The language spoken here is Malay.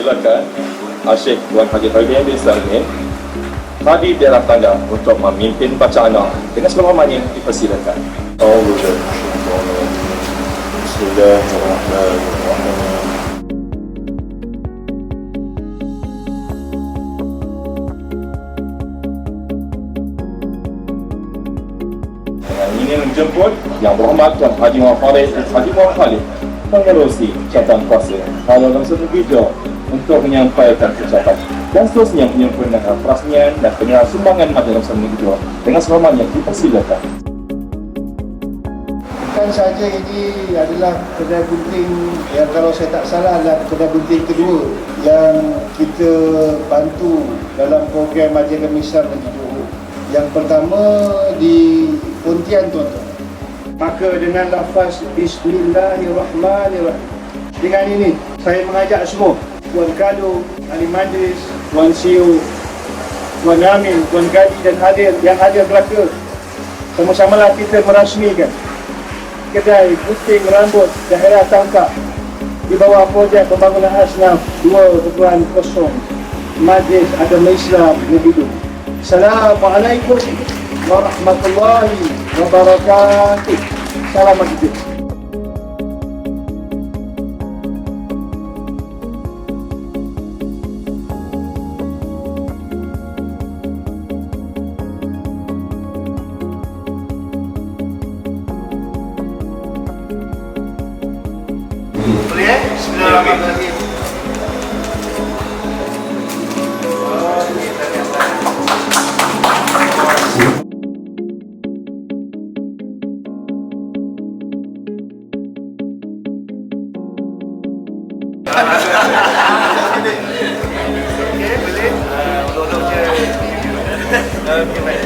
silakan. Asyik Tuan Haji Haji Haji Selangnya Tadi dia lah tanda untuk memimpin bacaan Dengan sebelum amatnya dipersilakan. Oh, Roger Bismillahirrahmanirrahim menjemput yang berhormat Tuan Haji Muhammad Farid dan Haji Muhammad Farid mengerusi catatan kuasa kalau satu video untuk menyampaikan ucapan dan seterusnya menyempurnakan perasmian dan penyerahan sumbangan dalam satu video dengan selamanya dipersilakan. Bukan saja ini adalah kedai gunting yang kalau saya tak salah adalah kedai gunting kedua yang kita bantu dalam program Majelis Misal Negeri Johor. Yang pertama di Pontian tuan-tuan. Maka dengan lafaz Bismillahirrahmanirrahim. Dengan ini saya mengajak semua Tuan Kado, Ahli Majlis, Tuan CEO, Tuan Amin, Tuan Kadi dan hadir yang hadir belaka sama-samalah kita merasmikan kedai gunting rambut daerah tangkap di bawah projek pembangunan Asnaf 2.0 Majlis Agama Islam Negeri Johor. Assalamualaikum warahmatullahi wabarakatuh. Salam Masjid. Okey, baik. Okey, Okay.